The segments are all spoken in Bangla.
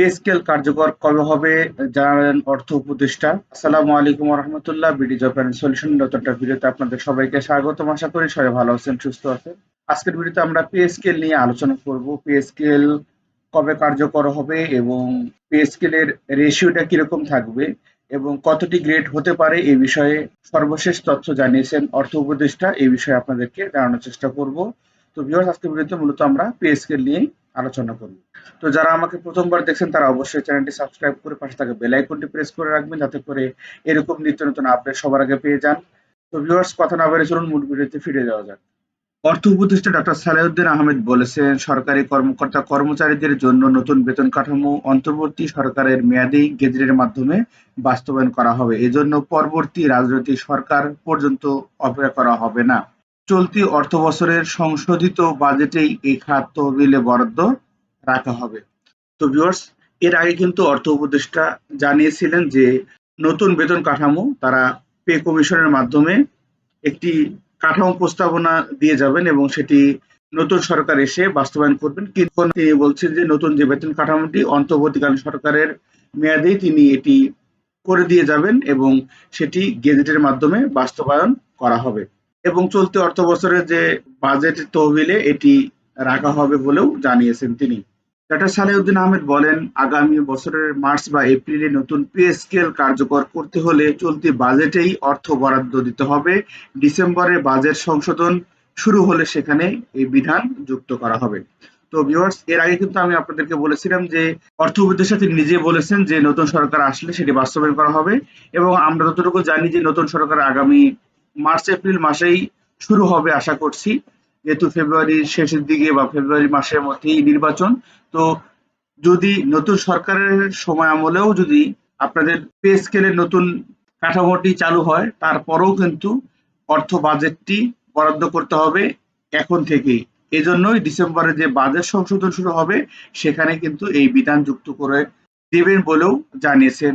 পে স্কেল কার্যকর কবে হবে, জানালেন অর্থ উপদেষ্টা। আসসালামু আলাইকুম রহমতুল্লাহ বিডি জব অ্যান্ড সলিউশন নতুনটা ভিডিওতে আপনাদের সবাইকে স্বাগতম। আশা করি সবাই ভালো আছেন, সুস্থ আছেন। আজকের ভিডিওতে আমরা পে স্কেল নিয়ে আলোচনা করব। পে স্কেল কবে কার্যকর হবে এবং পে স্কেলের রেশিওটা কীরকম থাকবে এবং কতটি গ্রেড হতে পারে এই বিষয়ে সর্বশেষ তথ্য জানিয়েছেন অর্থ উপদেষ্টা। এই বিষয়ে আপনাদেরকে জানানোর চেষ্টা করব। তো ভিউয়ার্স আজকের ভিডিওতে মূলত আমরা পে স্কেল নিয়ে আলোচনা করব। তো যারা আমাকে প্রথমবার দেখছেন, তারা অবশ্যই চ্যানেলটি সাবস্ক্রাইব করে পাশে থাকা বেল আইকনটি প্রেস করে রাখবেন, যাতে করে এরকম নিত্য নতুন আপডেট সবার আগে পেয়ে যান। তো ভিউয়ার্স কথা না বেড়ে চলুন, মূল ভিডিওতে ফিরে যাওয়া যাক। অর্থ উপদেষ্টা ডক্টর সালেউদ্দিন আহমেদ বলেছেন, সরকারি কর্মকর্তা কর্মচারীদের জন্য নতুন বেতন কাঠামো অন্তর্বর্তী সরকারের মেয়াদী গেজেটের মাধ্যমে বাস্তবায়ন করা হবে। এজন্য পরবর্তী রাজনৈতিক সরকার পর্যন্ত অপেক্ষা করা হবে না। চলতি অর্থ বছরের সংশোধিত বাজেটেই এই খাত তহবিলে বরাদ্দ রাখা হবে। তো ভিউয়ার্স এর আগে কিন্তু অর্থ উপদেষ্টা জানিয়েছিলেন যে নতুন বেতন কাঠামো তারা পে কমিশনের মাধ্যমে একটি কাঠামো প্রস্তাবনা দিয়ে যাবেন এবং সেটি নতুন সরকার এসে বাস্তবায়ন করবেন। কিন্তু তিনি বলছেন যে নতুন যে বেতন কাঠামোটি অন্তর্বর্তীকালীন সরকারের মেয়াদেই তিনি এটি করে দিয়ে যাবেন এবং সেটি গেজেটের মাধ্যমে বাস্তবায়ন করা হবে। এবং চলতি অর্থ বছরের যে বাজেট তহবিলে এটি রাখা হবে বলেও জানিয়েছেন তিনি। ডাক্তার সালেউদ্দিন আহমেদ বলেন, আগামী বছরের মার্চ বা এপ্রিলে নতুন পে স্কেল কার্যকর করতে হলে চলতি বাজেটেই অর্থ বরাদ্দ দিতে হবে। ডিসেম্বরে বাজেট সংশোধন শুরু হলে সেখানে এই বিধান যুক্ত করা হবে। তো ভিউয়ার্স এর আগে কিন্তু আমি আপনাদেরকে বলেছিলাম যে, অর্থ উপদেষ্টা তিনি নিজে বলেছেন যে, নতুন সরকার আসলে সেটি বাস্তবায়ন করা হবে এবং আমরা যতটুকু জানি যে, নতুন সরকার আগামী মার্চ, এপ্রিল মাসেই শুরু হবে আশা করছি। যেহেতু ফেব্রুয়ারির শেষের দিকে বা ফেব্রুয়ারি মাসের মধ্যেই নির্বাচন, তো যদি নতুন সরকারের সময় আমলেও যদি আপনাদের পে স্কেলের নতুন কাঠামোটি চালু হয়, তারপরেও কিন্তু অর্থ বাজেটটি বরাদ্দ করতে হবে এখন থেকেই। এজন্যই ডিসেম্বরে যে বাজেট সংশোধন শুরু হবে, সেখানে কিন্তু এই বিধান যুক্ত করে দেবেন বলেও জানিয়েছেন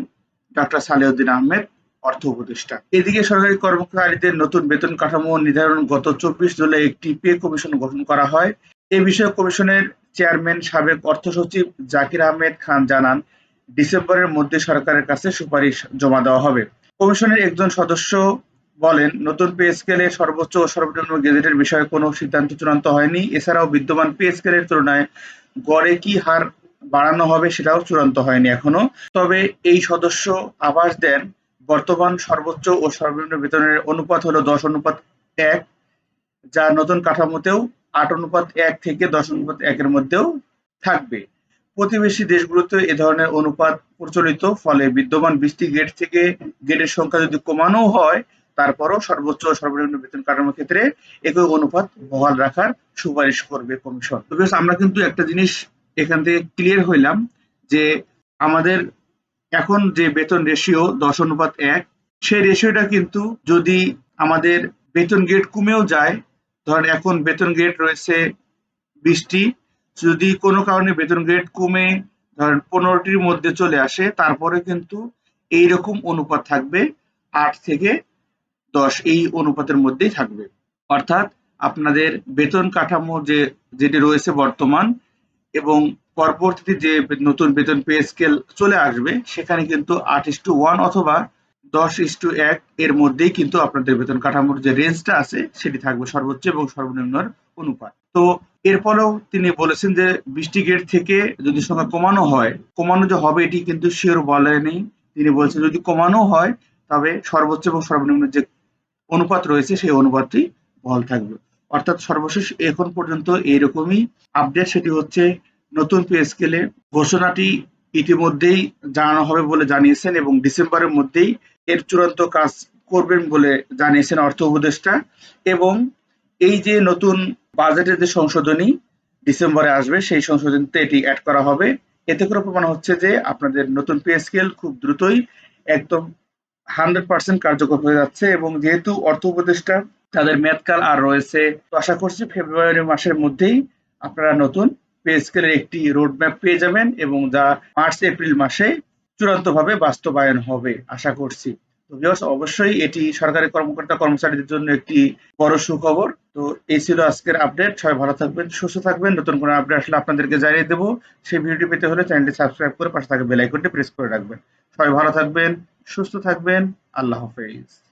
ডক্টর সালেউদ্দিন আহমেদ। অর্থ উপদেষ্টা। এদিকে সরকারি কর্মচারীদের নতুন বেতন কাঠামো নির্ধারণ গত চব্বিশ জুলাই একটি পে কমিশন গঠন করা হয়। এ বিষয়ে কমিশনের চেয়ারম্যান সাবেক অর্থ সচিব জাকির আহমেদ খান জানান, ডিসেম্বরের মধ্যে সরকারের কাছে সুপারিশ জমা দেওয়া হবে। কমিশনের একজন সদস্য বলেন, নতুন পে স্কেলের সর্বোচ্চ ও সর্বনিম্ন গেজেটের বিষয়ে কোনো সিদ্ধান্ত চূড়ান্ত হয়নি। এছাড়াও বিদ্যমান পে স্কেলের তুলনায় গড়ে কি হার বাড়ানো হবে সেটাও চূড়ান্ত হয়নি এখনও। তবে এই সদস্য আভাস দেন বর্তমান সর্বোচ্চ ও সর্বনিম্ন বেতনের অনুপাত হলো দশ অনুপাত এক, যা নতুন কাঠামোতেও আট অনুপাত এক থেকে দশ অনুপাত একের মধ্যেও থাকবে। প্রতিবেশী দেশগুলোতে এ ধরনের অনুপাত প্রচলিত, ফলে বিদ্যমান বিশটি গেট থেকে গেটের সংখ্যা যদি কমানো হয়, তারপরও সর্বোচ্চ ও সর্বনিম্ন বেতন কাঠামোর ক্ষেত্রে একই অনুপাত বহাল রাখার সুপারিশ করবে কমিশন। আমরা কিন্তু একটা জিনিস এখান থেকে ক্লিয়ার হইলাম যে আমাদের এখন যে বেতন রেশিও দশ অনুপাত এক, সেই রেশিওটা কিন্তু যদি আমাদের বেতন গ্রেড কমেও যায় ধরেন এখন বেতন গ্রেড রয়েছে বিশটি, যদি কোনো কারণে বেতন গ্রেড কমে ধরেন পনেরোটির মধ্যে চলে আসে, তারপরে কিন্তু এই রকম অনুপাত থাকবে আট থেকে দশ, এই অনুপাতের মধ্যেই থাকবে। অর্থাৎ আপনাদের বেতন কাঠামো যে, যেটি রয়েছে বর্তমান এবং পরবর্তীতে যে নতুন বেতন পে স্কেল চলে আসবে, সেখানে কিন্তু আট ইস টু ওয়ান অথবা দশ ইস টু এক এর মধ্যেই কিন্তু আপনাদের বেতন কাঠামোর যে রেঞ্জটা আছে, সেটি থাকবে সর্বোচ্চ এবং সর্বনিম্নর অনুপাত। তো এরপরেও তিনি বলেছেন যে বৃষ্টি গেট থেকে যদি সংখ্যা কমানো হয়, কমানো যে হবে এটি কিন্তু শিওর বলেনি তিনি বলছেন যদি কমানো হয়, তবে সর্বোচ্চ এবং সর্বনিম্ন যে অনুপাত রয়েছে, সেই অনুপাতটি বহাল থাকবে। অর্থাৎ সর্বশেষ এখন পর্যন্ত এইরকমই আপডেট সেটি হচ্ছে নতুন পে স্কেলে ঘোষণাটি ইতিমধ্যেই জানানো হবে বলে জানিয়েছেন এবং ডিসেম্বরের মধ্যেই এর চূড়ান্ত কাজ করবেন বলে জানিয়েছেন অর্থ উপদেষ্টা এবং এই যে নতুন বাজেটের যে সংশোধনী ডিসেম্বরে আসবে, সেই সংশোধনীতে এটি অ্যাড করা হবে। এতে করে প্রমাণ হচ্ছে যে আপনাদের নতুন পে স্কেল খুব দ্রুতই একদম হান্ড্রেড পার্সেন্ট কার্যকর হয়ে যাচ্ছে এবং যেহেতু অর্থ উপদেষ্টা তাদের মেয়াদকাল আর রয়েছে, তো আশা করছি ফেব্রুয়ারি মাসের মধ্যেই আপনারা নতুন পে স্কেলের একটি রোডম্যাপ পেয়ে যাবেন এবং যা মার্চ এপ্রিল মাসে চূড়ান্তভাবে বাস্তবায়ন হবে, আশা করছি। তো অবশ্যই এটি সরকারি কর্মকর্তা কর্মচারীদের জন্য একটি বড় সুখবর। তো এই ছিল আজকের আপডেট সবাই ভালো থাকবেন, সুস্থ থাকবেন। নতুন কোনো আপডেট আসলে আপনাদেরকে জানিয়ে দেবো। সেই ভিডিওটি পেতে হলে চ্যানেলটি সাবস্ক্রাইব করে পাশে থাকা বেল আইকনটি প্রেস করে রাখবেন। সবাই ভালো থাকবেন, সুস্থ থাকবেন। আল্লাহ হাফেজ।